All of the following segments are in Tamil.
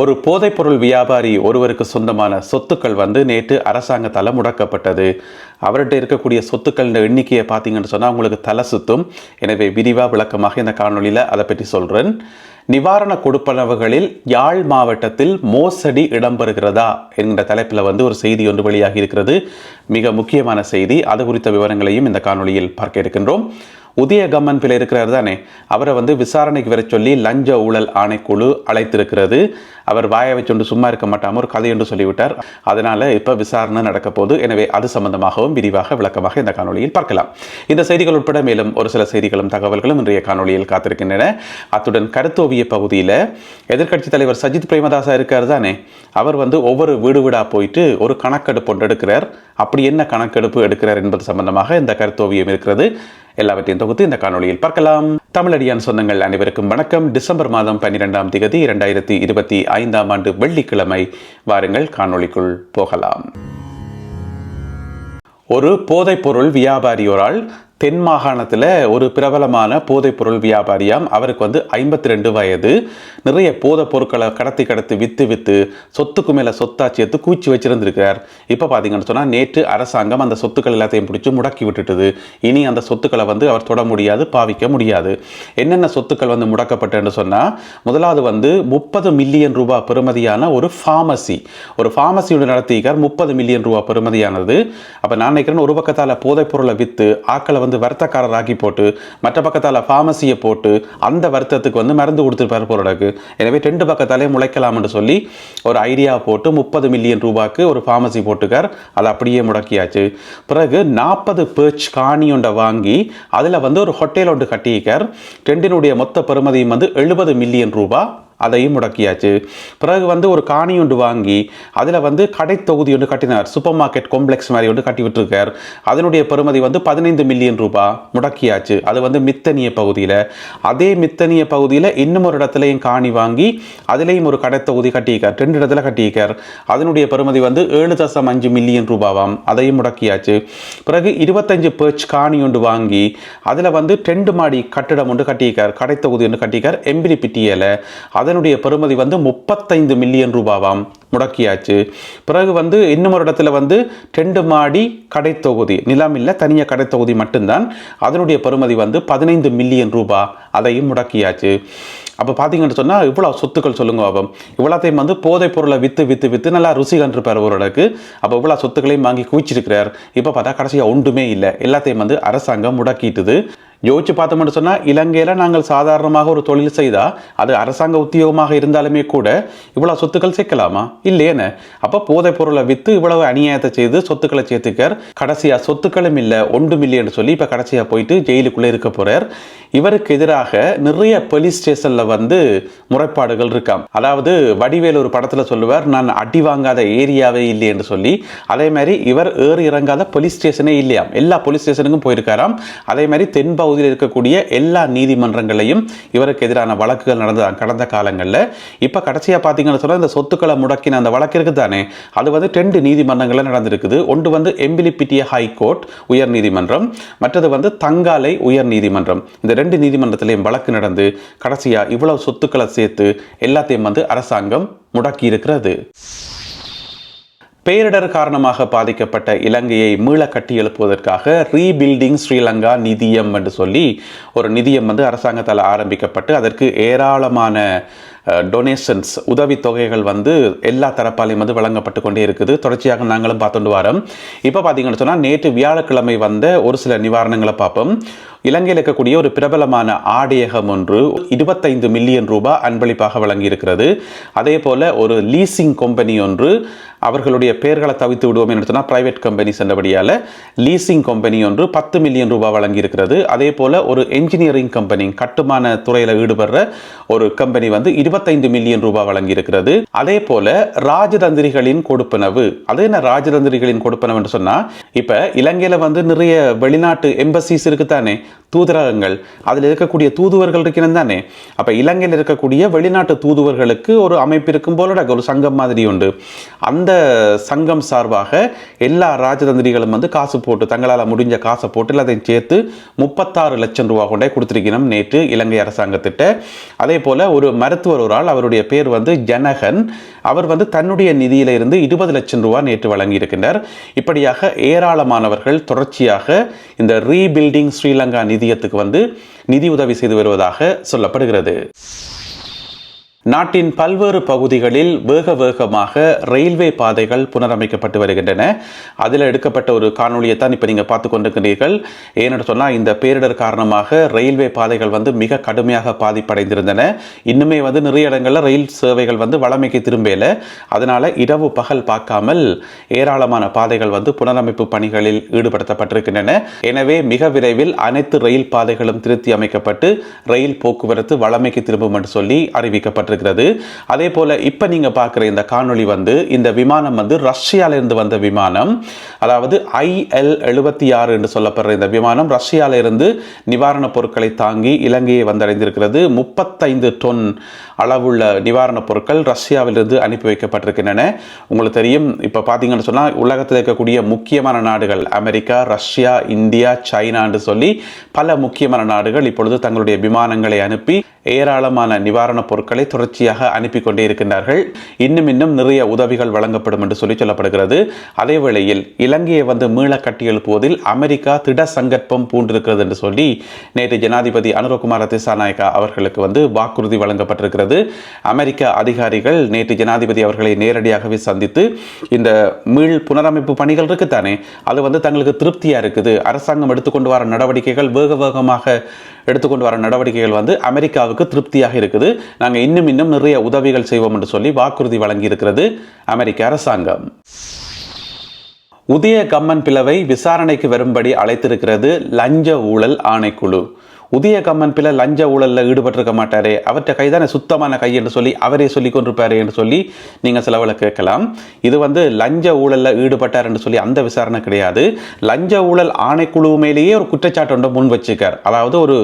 ஒரு போதைப்பொருள் வியாபாரி ஒருவருக்கு சொந்தமான சொத்துக்கள் வந்து நேற்று அரசாங்கத்தால் முடக்கப்பட்டது. அவர்கிட்ட இருக்கக்கூடிய சொத்துக்கள் எண்ணிக்கையை பார்த்தீங்கன்னு சொன்னால் உங்களுக்கு தலை சுத்தும். எனவே விரிவாக விளக்கமாக இந்த காணொலியில் அதை பற்றி சொல்கிறேன் நிவாரண கொடுப்பனவுகளில் யாழ் மாவட்டத்தில் மோசடி இடம்பெறுகிறதா என்கிற தலைப்பில் வந்து ஒரு செய்தி ஒன்று வெளியாகி இருக்கிறது. மிக முக்கியமான செய்தி. அது குறித்த விவரங்களையும் இந்த காணொலியில் பார்க்க இருக்கின்றோம். உதயகம்மன் பிள்ளை இருக்கிறார் தானே? அவரை வந்து விசாரணைக்கு வர சொல்லி லஞ்ச ஊழல் ஆணைக்குழு அழைத்திருக்கிறது. அவர் வாயை வச்சுண்டு சும்மா இருக்க மாட்டாமல் ஒரு கதை என்று சொல்லிவிட்டார். அதனால் இப்போ விசாரணை நடக்க போது எனவே அது சம்பந்தமாகவும் விரிவாக விளக்கமாக இந்த காணொலியில் பார்க்கலாம். இந்த செய்திகள் உட்பட மேலும் ஒரு சில செய்திகளும் தகவல்களும் இன்றைய காணொலியில் காத்திருக்கின்றன. அத்துடன் கருத்தோவிய பகுதியில் எதிர்க்கட்சி தலைவர் சஜித் பிரேமதாசா இருக்கார் தானே? அவர் வந்து ஒவ்வொரு வீடு வீடாக போயிட்டு ஒரு கணக்கெடுப்பு ஒன்று எடுக்கிறார். அப்படி என்ன கணக்கெடுப்பு எடுக்கிறார் என்பது சம்பந்தமாக இந்த கருத்தோவியம் இருக்கிறது. எல்லாவற்றையும் தொகுத்து இந்த காணொளியில் பார்க்கலாம். தமிழடியான் சொந்தங்கள் அனைவருக்கும் வணக்கம். டிசம்பர் மாதம் பன்னிரெண்டாம் திகதி இரண்டாயிரத்தி இருபத்தி ஐந்தாம் ஆண்டு வெள்ளிக்கிழமை. வாருங்கள் காணொளிக்குள் போகலாம். ஒரு போதைப்பொருள் வியாபாரியோரால் தென் மாகாணத்தில் ஒரு பிரபலமான போதைப்பொருள் வியாபாரியாம். அவருக்கு வந்து ஐம்பத்தி ரெண்டு வயது. நிறைய போதைப் பொருட்களை கடத்தி கடத்தி விற்று விற்று சொத்துக்கு மேலே சொத்தா சேர்த்து கூச்சி வச்சிருந்திருக்கிறார். இப்போ பார்த்தீங்கன்னு சொன்னால் நேற்று அரசாங்கம் அந்த சொத்துக்கள் எல்லாத்தையும் பிடிச்சி முடக்கி விட்டுட்டுது. இனி அந்த சொத்துக்களை வந்து அவர் தொட முடியாது பாவிக்க முடியாது. என்னென்ன சொத்துக்கள் வந்து முடக்கப்பட்டேன்னு சொன்னால் முதலாவது வந்து முப்பது மில்லியன் ரூபாய் பெறுமதியான ஒரு ஃபார்மசி ஒரு ஃபார்மசியோட நடத்தியிருக்கார். முப்பது மில்லியன் ரூபாய் பெறுமதியானது. அப்போ நான் நினைக்கிறேன் ஒரு பக்கத்தால் போதைப் பொருளை விற்று ஆக்களை வந்து வர்த்தக்காரராக்கி போட்டு மற்ற பக்கத்தால் ஃபார்மசியை போட்டு அந்த வருத்தத்துக்கு வந்து மருந்து கொடுத்துருப்பார் பொருளுக்கு எனவே ரெண்டு பக்கத்தாலே முளைக்கலாம்னு சொல்லி ஒரு ஐடியா போட்டு முப்பது மில்லியன் ரூபாய்க்கு ஒரு ஃபார்மசி போட்டுக்கார். அதை அப்படியே முடக்கியாச்சு. பிறகு நாற்பது பேர்ச் காணி ஒன்றை வாங்கி அதில் வந்து ஒரு ஹோட்டல் ஒன்று கட்டியிருக்கார். டெண்டினுடைய மொத்த பெருமதியும் வந்து எழுபது மில்லியன் ரூபாய். அதையும் முடக்கியாச்சு. பிறகு வந்து ஒரு காணி ஒன்று வாங்கி அதில் வந்து கடை தொகுதி ஒன்று கட்டினார். சூப்பர் மார்க்கெட் காம்ப்ளெக்ஸ் மாதிரி ஒன்று கட்டி விட்டுருக்கார். அதனுடைய பெருமதி வந்து பதினைந்து மில்லியன் ரூபாய் முடக்கியாச்சு. அது வந்து மித்தனிய பகுதியில். அதே மித்தனிய பகுதியில் இன்னும் ஒரு இடத்துலையும் காணி வாங்கி அதுலேயும் ஒரு கடை தொகுதி கட்டியிருக்கார். ரெண்டு இடத்துல கட்டியிருக்கார். அதனுடைய பெருமதி வந்து ஏழு தசம் அஞ்சு மில்லியன் ரூபாவாம். அதையும் முடக்கியாச்சு. பிறகு இருபத்தஞ்சு பேர்ச் காணி ஒன்று வாங்கி அதில் வந்து ரெண்டு மாடி கட்டிடம் ஒன்று கட்டியிருக்கார். கடை தொகுதி ஒன்று கட்டியிருக்கார். எம்பிரி அதை அதனுடைய பெறுமதி வந்து முப்பத்தைந்து மில்லியன் ரூபாவாம். முடக்கியாச்சு. பிறகு வந்து இன்னும் ஒரு இடத்துல வந்து ரெண்டு மாடி கடைத்தொகுதி நிலம் இல்லை தனியாக கடைத்தொகுதி மட்டும்தான். அதனுடைய பெறுமதி வந்து பதினைந்து மில்லியன் ரூபாய் அதையும் முடக்கியாச்சு. அப்போ பார்த்தீங்கன்னு சொன்னால் இவ்வளோ சொத்துக்கள் சொல்லுங்க அப்போ இவ்வளோத்தையும் வந்து போதைப் பொருளை விற்று விற்று விற்று நல்லா ருசி கண்டிருப்பார் அளவுக்கு அப்போ இவ்வளோ சொத்துக்களையும் வாங்கி குவிச்சிருக்கிறார். இப்போ பார்த்தா கடைசியாக ஒன்றுமே இல்லை. எல்லாத்தையும் வந்து அரசாங்கம் முடக்கிட்டுது. யோசிச்சு பார்த்தோம்னு சொன்னால் இலங்கையில் நாங்கள் சாதாரணமாக ஒரு தொழில் செய்தால் அது அரசாங்க உத்தியோகமாக இருந்தாலுமே கூட இவ்வளோ சொத்துக்கள் சேர்க்கலாமா? இல்லையேன்னு அப்போ போதைப் பொருளை விற்று இவ்வளவு அநியாயத்தை செய்து சொத்துக்களை சேர்த்துக்கார். கடைசியாக சொத்துக்களும் இல்லை ஒன்றும் இல்லைன்னு சொல்லி இப்போ கடைசியாக போயிட்டு ஜெயிலுக்குள்ளே இருக்க போகிறார் இவருக்கு எதிராக நிறைய போலீஸ் ஸ்டேஷனில் வந்து முறைப்பாடுகள் இருக்காம். அதாவது வடிவேல் ஒரு படத்தில் சொல்லுவார் நான் அடி வாங்காத ஏரியாவே இல்லை என்று சொல்லி. அதே மாதிரி இவர் ஏறு இறங்காத போலீஸ் ஸ்டேஷனே இல்லையாம். எல்லா போலீஸ் ஸ்டேஷனுக்கும் போயிருக்காராம். அதே மாதிரி தென் பகுதியில் இருக்கக்கூடிய எல்லா நீதிமன்றங்களையும் இவருக்கு எதிரான வழக்குகள் நடந்த கடந்த காலங்களில்? இப்போ கடைசியாக பார்த்தீங்கன்னு சொன்னால் இந்த சொத்துக்களை முடக்கின அந்த வழக்கு இருக்குது தானே அது வந்து ரெண்டு நீதிமன்றங்களில் நடந்திருக்குது. ஒன்று வந்து எம்பிலிபிட்டிய ஹைகோர்ட் உயர் நீதிமன்றம். மற்றது வந்து தங்காலை உயர் நீதிமன்றம். இந்த ரெண்டு நீதிமன்றத்திலையும் வழக்கு நடந்து கடைசியாக இவ்வளவு சொத்துக்களை சேர்த்து எல்லாத்தையும் வந்து அரசாங்கம் முடக்கி இருக்கிறது பேரிடர் காரணமாக பாதிக்கப்பட்ட இலங்கையை மீள கட்டி எழுப்புவதற்காக ரீபில்டிங் ஸ்ரீலங்கா நிதியம் என்று சொல்லி ஒரு நிதியம் வந்து அரசாங்கத்தால் ஆரம்பிக்கப்பட்டு அதற்கு ஏராளமான டொனேஷன்ஸ் உதவித்தொகைகள் வந்து எல்லா தரப்பாலையும் வந்து வழங்கப்பட்டு கொண்டே இருக்குது. தொடர்ச்சியாக நாங்களும் பார்த்துட்டு வரோம். இப்போ பார்த்தீங்கன்னு சொன்னால் நேற்று வியாழக்கிழமை வந்த ஒரு சில நிவாரணங்களை பார்ப்போம். இலங்கையில் இருக்கக்கூடிய ஒரு பிரபலமான ஆடையகம் ஒன்று இருபத்தைந்து மில்லியன் ரூபாய் அன்பளிப்பாக வழங்கியிருக்கிறது. அதே போல் ஒரு லீசிங் கம்பெனி ஒன்று அவர்களுடைய பெயர்களை தவித்து விடுவோம் என்று சொன்னால் பிரைவேட் கம்பெனி சென்றபடியால் லீசிங் கம்பெனி ஒன்று பத்து மில்லியன் ரூபாய் வழங்கியிருக்கிறது. அதே போல் ஒரு என்ஜினியரிங் கம்பெனி கட்டுமான துறையில் ஈடுபடுற ஒரு கம்பெனி வந்து இருபத்தைந்து மில்லியன் ரூபாய் வழங்கியிருக்கிறது. அதே போல ராஜதந்திரிகளின் கொடுப்பனவு. அது என்ன ராஜதந்திரிகளின் கொடுப்பனவு என்று சொன்னால் இப்போ இலங்கையில் வந்து நிறைய வெளிநாட்டு எம்பசிஸ் இருக்குதானே தூதரகங்கள். அதில் இருக்கக்கூடிய தூதுவர்கள் இருக்கிறது தானே. அப்போ இலங்கையில் இருக்கக்கூடிய வெளிநாட்டு தூதுவர்களுக்கு ஒரு அமைப்பு இருக்கும் போல ஒரு சங்கம் மாதிரி உண்டு. அந்த சங்கம் சார்பாக எல்லா ராஜதந்திரிகளும் வந்து காசு போட்டு தங்களால் முடிஞ்ச காசை போட்டு எல்லாத்தையும் சேர்த்து முப்பத்தாறு லட்சம் ரூபா கொண்டே கொடுத்துருக்கணும் நேற்று இலங்கை அரசாங்கத்திட்ட. அதே போல் ஒரு மருத்துவர் ஒரு ஆள் அவருடைய பேர் வந்து ஜனகன். அவர் வந்து தன்னுடைய நிதியிலிருந்து இருபது லட்சம் ரூபாய் நேற்று வழங்கியிருக்கின்றார். இப்படியாக ஏராளமானவர்கள் தொடர்ச்சியாக இந்த ரீபில்டிங் ஸ்ரீலங்கா நிதியத்துக்கு வந்து நிதி உதவி செய்து வருவதாக சொல்லப்படுகிறது. நாட்டின் பல்வேறு பகுதிகளில் வேக வேகமாக ரயில்வே பாதைகள் புனரமைக்கப்பட்டு வருகின்றன. அதில் எடுக்கப்பட்ட ஒரு காணொளியை தான் இப்போ நீங்கள் பார்த்து கொண்டிருக்கிறீர்கள். ஏன்னு சொன்னால் இந்த பேரிடர் காரணமாக ரயில்வே பாதைகள் வந்து மிக கடுமையாக பாதிப்படைந்திருந்தன. இன்னுமே வந்து நிறைய இடங்களில் ரயில் சேவைகள் வந்து வளமைக்கு திரும்பல. அதனால் இரவு பகல் பார்க்காமல் ஏராளமான பாதைகள் வந்து புனரமைப்பு பணிகளில் ஈடுபடுத்தப்பட்டிருக்கின்றன. எனவே மிக விரைவில் அனைத்து ரயில் பாதைகளும் திருத்தி அமைக்கப்பட்டு ரயில் போக்குவரத்து வளமைக்கு திரும்பும் என்று சொல்லி அறிவிக்கப்பட்டிருக்கிறது அதே போல இப்போ நீங்க பார்க்குற இந்த காணொளி வந்து இந்த விமானம் வந்து ரஷ்யால இருந்து வந்த விமானம். அதாவது ஐஎல் எழுபத்தி ஆறு என்று சொல்லப்படுற இந்த விமானம் ரஷ்யால இருந்து நிவாரணப் பொருட்களை தாங்கி இலங்கையை வந்தடைந்திருக்கிறது. முப்பத்தைந்து டொன் அளவுள்ள நிவாரணப் பொருட்கள் ரஷ்யாவிலிருந்து அனுப்பி வைக்கப்பட்டிருக்கின்றன. உங்களுக்கு தெரியும் இப்போ பார்த்தீங்கன்னு சொன்னால் உலகத்தில் இருக்கக்கூடிய முக்கியமான நாடுகள் அமெரிக்கா ரஷ்யா இந்தியா சைனான்னு சொல்லி பல முக்கியமான நாடுகள் இப்பொழுது தங்களுடைய விமானங்களை அனுப்பி ஏராளமான நிவாரணப் பொருட்களை தொடர்ச்சியாக அனுப்பி கொண்டே இருக்கின்றார்கள். இன்னும் இன்னும் நிறைய உதவிகள் வழங்கப்படும் என்று சொல்லி சொல்லப்படுகிறது. அதே வேளையில் இலங்கையை வந்து மீள கட்டி எழுப்புவதில் அமெரிக்கா திட சங்கற்பம் பூண்டிருக்கிறது என்று சொல்லி நேற்று ஜனாதிபதி அனுரகுமார திசாநாயக்கா அவர்களுக்கு வந்து வாக்குறுதி வழங்கப்பட்டிருக்கிறது. அமெரிக்க அதிகாரிகள் நேற்று ஜனாதிபதி அவர்களை நேரடியாகவே சந்தித்து இந்த மீள் புனரமைப்பு பணிகள் இருக்குத்தானே அது வந்து தங்களுக்கு திருப்தியாக இருக்குது? அரசாங்கம் எடுத்துக்கொண்டு வர நடவடிக்கைகள் வேக வேகமாக எடுத்துக்கொண்டு வர நடவடிக்கைகள் வந்து அமெரிக்காவுக்கு திருப்தியாக இருக்குது. நாங்கள் இன்னும் இன்னும் நிறைய உதவிகள் செய்வோம் என்று சொல்லி வாக்குறுதி வழங்கியிருக்கிறது அமெரிக்க அரசாங்கம். உதய கம்மன் பிளவை விசாரணைக்கு வரும்படி அழைத்திருக்கிறது லஞ்ச ஊழல் ஆணைக்குழு. உதய கம்மன் லஞ்ச ஊழலில் ஈடுபட்டிருக்க மாட்டாரே. அவர்கிட்ட கைதானே சுத்தமான கை என்று சொல்லி அவரே சொல்லி கொண்டிருப்பாரு என்று சொல்லி நீங்கள் சிலவில் கேட்கலாம். இது வந்து லஞ்ச ஊழலில் ஈடுபட்டார் என்று சொல்லி அந்த விசாரணை கிடையாது. லஞ்ச ஊழல் ஆணைக்குழு மேலேயே ஒரு குற்றச்சாட்டு ஒன்றை முன் வச்சுக்கார் அதாவது ஒரு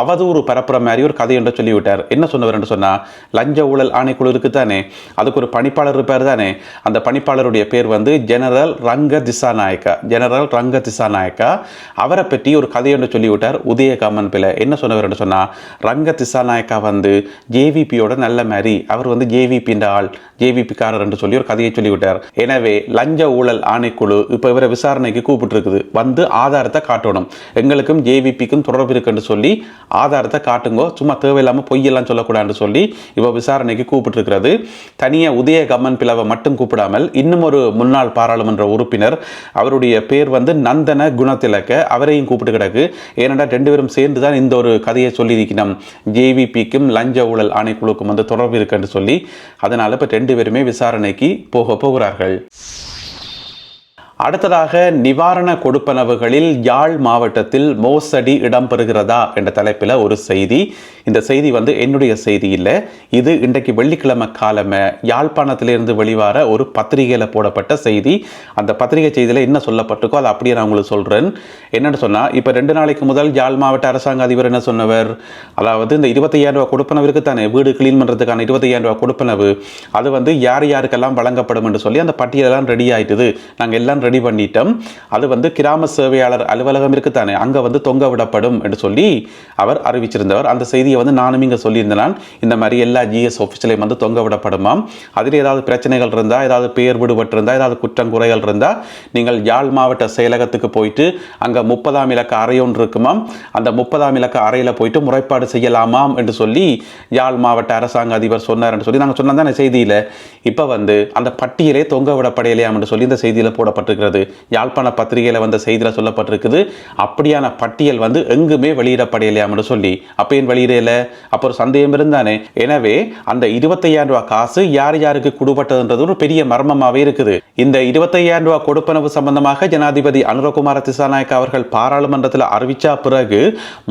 அவதூறு பரப்புற மாதிரி ஒரு கதை ஒன்றை சொல்லிவிட்டார். என்ன சொன்னவர் என்று சொன்னால் லஞ்ச ஊழல் ஆணைக்குழு இருக்குது தானே அதுக்கு ஒரு பணிப்பாளர் இருப்பார் தானே? அந்த பணிப்பாளருடைய பேர் வந்து ஜெனரல் ரங்க திசாநாயக்கா ஜெனரல் ரங்க திசாநாயக்கா அவரை பற்றி ஒரு கதை என்று சொல்லிவிட்டார் உதய கம்மன் பிள்ளை. என்ன சொன்னவர் சொன்னால் ரங்க திசாநாயக்கா வந்து ஜேவிபியோட நல்ல மாதிரி அவர் வந்து ஜேவிபின்ற ஆள் ஜேவிபிக்காரர் என்று சொல்லி ஒரு கதையை சொல்லிவிட்டார். எனவே லஞ்ச ஊழல் ஆணைக்குழு இப்போ இவரை விசாரணைக்கு கூப்பிட்டுருக்குது. வந்து ஆதாரத்தை காட்டணும். எங்களுக்கும் ஜேவிபிக்கும் தொடர்பு இருக்குன்னு சொல்லி ஆதாரத்தை காட்டுங்கோ சும்மா தேவையில்லாமல் பொய்யெல்லாம் சொல்லக்கூடாதுன்னு சொல்லி இப்போ விசாரணைக்கு கூப்பிட்டுருக்கிறது. தனியாக உதய கமன் பிளவை மட்டும் கூப்பிடாமல் இன்னும் ஒரு முன்னாள் பாராளுமன்ற உறுப்பினர் அவருடைய பேர் வந்து நந்தன குணத்திலக்க அவரையும் கூப்பிட்டு கிடக்கு. ஏனென்றால் ரெண்டு பேரும் சேர்ந்து தான் இந்த ஒரு கதையை சொல்லியிருக்கணும். ஜேவிபிக்கும் லஞ்ச ஊழல் ஆணைக்குழுக்கும் வந்து தொடர்பு இருக்குன்னு சொல்லி அதனால் இப்போ ரெண்டு பேருமே விசாரணைக்கு போக போகிறார்கள். அடுத்ததாக நிவாரண கொடுப்பனவுகளில் யாழ் மாவட்டத்தில் மோசடி இடம்பெறுகிறதா என்ற தலைப்பில் ஒரு செய்தி. இந்த செய்தி வந்து என்னுடைய செய்தி இல்லை. இது இன்றைக்கு வெள்ளிக்கிழமை காலமே யாழ்ப்பாணத்திலிருந்து வெளிவர ஒரு பத்திரிகையில் போடப்பட்ட செய்தி. அந்த பத்திரிகை செய்தியில் என்ன சொல்லப்பட்டிருக்கோ அதை அப்படியே நான் உங்களுக்கு சொல்கிறேன் என்னென்னு சொன்னால் இப்போ ரெண்டு நாளைக்கு முதல் யாழ் மாவட்ட அரசாங்க அதிபர் என்ன சொன்னவர்? அதாவது இந்த இருபத்தையாயிரம் ரூபா கொடுப்பனவிற்கு தானே வீடு க்ளீன் பண்ணுறதுக்கான இருபத்தையாயிரம் ரூபா கொடுப்பனவு. அது வந்து யார் யாருக்கெல்லாம் வழங்கப்படும் என்று சொல்லி அந்த பட்டியலெல்லாம் ரெடி ஆயிட்டுது. நாங்கள் எல்லாம் ரெடி பண்ணிட்டோம். அது வந்து கிராம சேவையாளர் அலுவலகம் இருக்குத்தானே அங்கே வந்து தொங்க விடப்படும் என்று சொல்லி அவர் அறிவிச்சிருந்தவர். அந்த செய்தியை வந்து நானும் இங்கே சொல்லியிருந்தேன். இந்த மாதிரி எல்லா ஜிஎஸ் ஆஃபீஸ்லையும் வந்து தொங்க விடப்படுமாம். அதில் ஏதாவது பிரச்சனைகள் இருந்தால் ஏதாவது பெயர் விடுபட்டு இருந்தால் ஏதாவது குற்றம் குறைகள் இருந்தால் நீங்கள் யாழ் மாவட்ட செயலகத்துக்கு போயிட்டு அங்கே முப்பதாம் இலக்க அறை ஒன்று இருக்குமாம். அந்த முப்பதாம் இலக்க அறையில் போயிட்டு முறைப்பாடு செய்யலாமாம் என்று சொல்லி யாழ் மாவட்ட அரசாங்க அதிபர் சொன்னார் என்று சொல்லி நாங்கள் சொன்னதான தானே செய்தியில். இப்போ வந்து அந்த பட்டியலே தொங்க விடப்படையலையாம் என்று சொல்லி இந்த செய்தியில் போடப்பட்டு சொல்லப்பட்டிருக்கிறது யாழ்ப்பாண பத்திரிகையில் வந்த செய்தியில் சொல்லப்பட்டிருக்குது அப்படியான பட்டியல் வந்து எங்குமே வெளியிடப்படையலையாம் சொல்லி. அப்போ ஏன் வெளியிடல? அப்போ ஒரு சந்தேகம் இருந்தானே. எனவே அந்த இருபத்தையாயிரம் ரூபாய் காசு யார் யாருக்கு கொடுப்பட்டதுன்றது ஒரு பெரிய மர்மமாகவே இருக்குது. இந்த இருபத்தையாயிரம் ரூபாய் கொடுப்பனவு சம்பந்தமாக ஜனாதிபதி அனுரகுமார திசாநாயக் அவர்கள் பாராளுமன்றத்தில் அறிவிச்சா பிறகு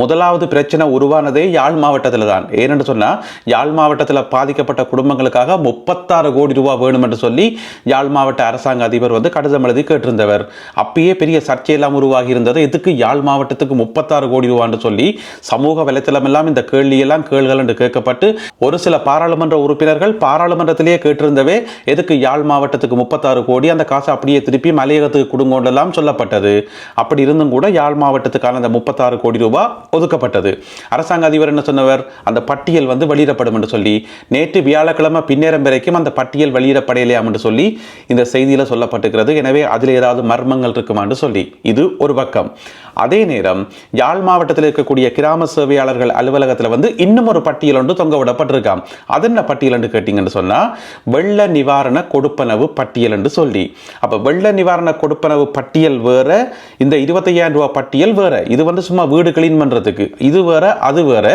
முதலாவது பிரச்சனை உருவானதே யாழ் மாவட்டத்தில் தான். ஏனென்று சொன்னால் யாழ் மாவட்டத்தில் பாதிக்கப்பட்ட குடும்பங்களுக்காக முப்பத்தாறு கோடி கோடி ரூபாய் வேணும் என்று சொல்லி யாழ் மாவட்ட அரசாங்க அதிபர் வந்து கடிதம் எழுதி கேட்டிருந்தவர். அப்பயே பெரிய சர்ச்சையெல்லாம் உருவாகி இருந்தது எதுக்கு யாழ் மாவட்டத்துக்கு முப்பத்தாறு கோடி ரூபான்னு சொல்லி சமூக வலைத்தளம் எல்லாம் இந்த கேள்வியெல்லாம் கேள்கள் என்று கேட்கப்பட்டு ஒரு சில பாராளுமன்ற உறுப்பினர்கள் பாராளுமன்றத்திலேயே கேட்டிருந்தவே எதுக்கு யாழ் மாவட்டத்துக்கு முப்பத்தாறு கோடி அந்த காசை அப்படியே திருப்பி மலையகத்துக்கு கொடுங்கோண்டெல்லாம் சொல்லப்பட்டது. அப்படி இருந்தும் கூட யாழ் மாவட்டத்துக்கான அந்த முப்பத்தாறு கோடி ரூபாய் ஒதுக்கப்பட்டது. அரசாங்க அதிபர் என்ன சொன்னவர்? அந்த பட்டியல் வந்து வெளியிடப்படும் என்று சொல்லி நேற்று வியாழக்கிழமை பின்னேரம் வரைக்கும் அந்த பட்டியல் வெளியிடப்படையலையாம் என்று சொல்லி இந்த செய்தியில் சொல்லப்பட்டிருக்கிறது. எனவே அது அதில் ஏதாவது மர்மங்கள் இருக்குமான்னு சொல்லி. இது ஒரு பக்கம். அதே நேரம் யாழ் மாவட்டத்தில் இருக்கக்கூடிய கிராம சேவையாளர்கள் அலுவலகத்தில் வந்து இன்னும் ஒரு பட்டியல் ஒன்று தொங்க விடப்பட்டிருக்காம். அது என்ன பட்டியல் என்று கேட்டீங்கன்னு சொன்னால் வெள்ள நிவாரண கொடுப்பனவு பட்டியல் என்று சொல்லி. அப்போ வெள்ள நிவாரண கொடுப்பனவு பட்டியல் வேற இந்த இருபத்தையாயிரம் ரூபாய் பட்டியல் வேற. இது வந்து சும்மா வீடு கிளீன் பண்ணுறதுக்கு இது வேற அது வேற.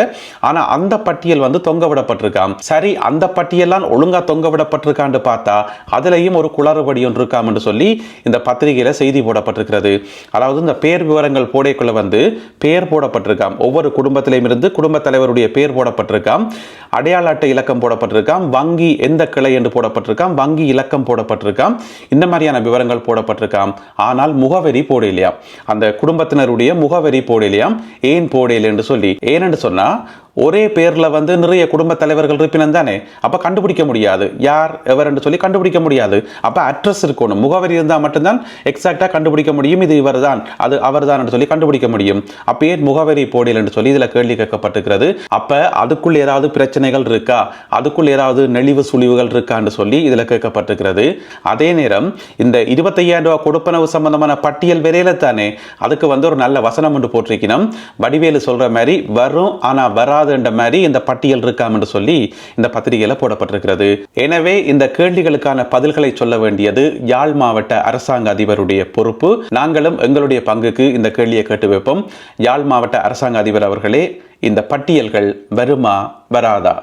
ஆனால் அந்த பட்டியல் வந்து தொங்க விடப்பட்டிருக்காம். சரி அந்த பட்டியல்லாம் ஒழுங்காக தொங்க விடப்பட்டிருக்கான்னு பார்த்தா அதுலேயும் ஒரு குளறுபடி ஒன்று இருக்காம் என்று சொல்லி இந்த பத்திரிகையில் செய்தி போடப்பட்டிருக்கிறது. அதாவது இந்த பேர் விவரங்கள் போடைக்குள்ள வந்து பெயர் போடப்பட்டிருக்காம். ஒவ்வொரு குடும்பத்திலையும் இருந்து குடும்ப தலைவருடைய பெயர் போடப்பட்டிருக்காம். அடையாள அட்டை இலக்கம் போடப்பட்டிருக்காம். வங்கி எந்த கிளை என்று போடப்பட்டிருக்காம். வங்கி இலக்கம் போடப்பட்டிருக்காம். இந்த மாதிரியான விவரங்கள் போடப்பட்டிருக்காம். ஆனால் முகவரி போடலையாம். அந்த குடும்பத்தினருடைய முகவரி போடலையாம். ஏன் போடலை என்று சொல்லி. ஏனென்று சொன்னா ஒரே பேரில் வந்து நிறைய குடும்ப தலைவர்கள் இருப்பினம் தானே அப்போ கண்டுபிடிக்க முடியாது. யார் எவர் என்று சொல்லி கண்டுபிடிக்க முடியாது. அப்போ அட்ரஸ் இருக்கணும். முகவரி இருந்தால் மட்டும்தான் எக்ஸாக்டாக கண்டுபிடிக்க முடியும். இது இவர் தான் அது அவர் தான் என்று சொல்லி கண்டுபிடிக்க முடியும். அப்போ ஏன் முகவரி போடியல் என்று சொல்லி இதில் கேள்வி கேட்கப்பட்டிருக்கிறது. அப்போ அதுக்குள் ஏதாவது பிரச்சனைகள் இருக்கா? அதுக்குள் ஏதாவது நெளிவு சுழிவுகள் இருக்கான்னு சொல்லி இதில் கேட்கப்பட்டிருக்கிறது. அதே நேரம் இந்த இருபத்தையாயிரம் ரூபா கொடுப்பனவு சம்பந்தமான பட்டியல் விரையில தானே அதுக்கு வந்து ஒரு நல்ல வசனம் ஒன்று போட்டிருக்கணும். வடிவேலு சொல்கிற மாதிரி வரும் ஆனால் வராத என்ற மாதிரி இந்த பட்டியல் இருக்காம் என்று சொல்லி இந்த பத்திரிகையில் போடப்பட்டிருக்கிறது. எனவே இந்த கேள்விகளுக்கான பதில்களை சொல்ல வேண்டியது யாழ் மாவட்ட அரசாங்க அதிபருடைய பொறுப்பு. நாங்களும் எங்களுடைய பங்குக்கு இந்த கேள்வியை கேட்டு வைப்போம். யாழ் மாவட்ட அரசாங்க அதிபர் அவர்களே இந்த பட்டியல்கள் வருமா வராதா?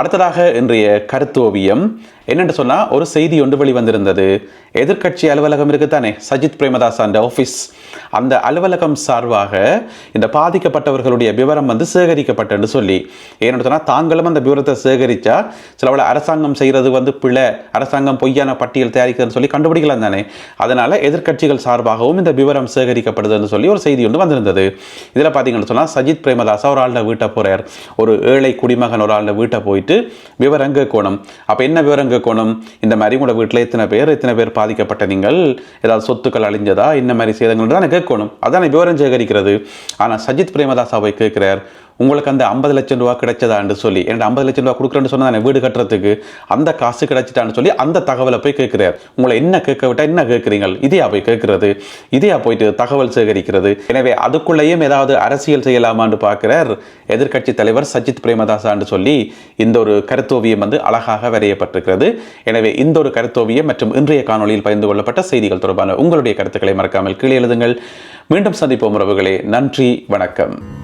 அடுத்ததாக இன்றைய கருத்தோவியம் என்னென்று சொன்னால் ஒரு செய்தி ஒன்று வெளிவந்திருந்தது. எதிர்க்கட்சி அலுவலகம் இருக்குதானே? சஜித் பிரேமதாஸ் அந்த ஆஃபீஸ் அந்த அலுவலகம் சார்பாக இந்த பாதிக்கப்பட்டவர்களுடைய விவரம் வந்து சேகரிக்கப்பட்டன்னு சொல்லி. ஏன்னு சொன்னால் தாங்களும் அந்த விவரத்தை சேகரித்தா சிலவளை அரசாங்கம் செய்கிறது வந்து பிழை அரசாங்கம் பொய்யான பட்டியல் தயாரிக்கிறதுன்னு சொல்லி கண்டுபிடிக்கலாம் தானே. அதனால் எதிர்க்கட்சிகள் சார்பாகவும் இந்த விவரம் சேகரிக்கப்படுதுன்னு சொல்லி ஒரு செய்தி ஒன்று வந்திருந்தது. இதில் பார்த்தீங்கன்னு சொன்னால் சஜித் பிரேமதாஸ் ஒரு ஆளில் வீட்டை போகிறார் ஒரு ஏழை குடிமகன் ஒரு ஆளில் வீட்டை போய் போயிட்டு விவரங்க கோணம். அப்போ என்ன விவரங்க கோணம்? இந்த மாதிரி உங்களோட வீட்டில் எத்தனை பேர் எத்தனை பேர் பாதிக்கப்பட்ட நீங்கள்? ஏதாவது சொத்துக்கள் அழிஞ்சதா? இந்த மாதிரி சேதங்கள்? தான் கேட்கணும். அதான் விவரம் சேகரிக்கிறது. ஆனால் சஜித் பிரேமதாசாவை கேட்கிறார். உங்களுக்கு அந்த ஐம்பது லட்சம் ரூபா கிடைச்சதான்னு சொல்லி எனக்கு ஐம்பது லட்சம் ரூபா கொடுக்குறேன்னு சொன்னால் வீடு கட்டுறதுக்கு அந்த காசு கிடைச்சிட்டான்னு சொல்லி அந்த தகவலை போய் கேட்கிறார். உங்களை என்ன கேட்க விட்டால் என்ன கேட்குறீங்க இதையா போய் கேட்குறது? இதையா போயிட்டு தகவல் சேகரிக்கிறது? எனவே அதுக்குள்ளேயும் ஏதாவது அரசியல் செய்யலாமான்னு பார்க்கிறார் எதிர்க்கட்சி தலைவர் சஜித் பிரேமதாசான்னு சொல்லி இந்த ஒரு கருத்தோவியம் வந்து அழகாக வரையப்பட்டிருக்கிறது. எனவே இந்த ஒரு கருத்தோவியம் மற்றும் இன்றைய காணொளியில் பகிர்ந்து கொள்ளப்பட்ட செய்திகள் தொடர்பான உங்களுடைய கருத்துக்களை மறக்காமல் கீழே எழுதுங்கள். மீண்டும் சந்திப்போம் உறவுகளே. நன்றி வணக்கம்.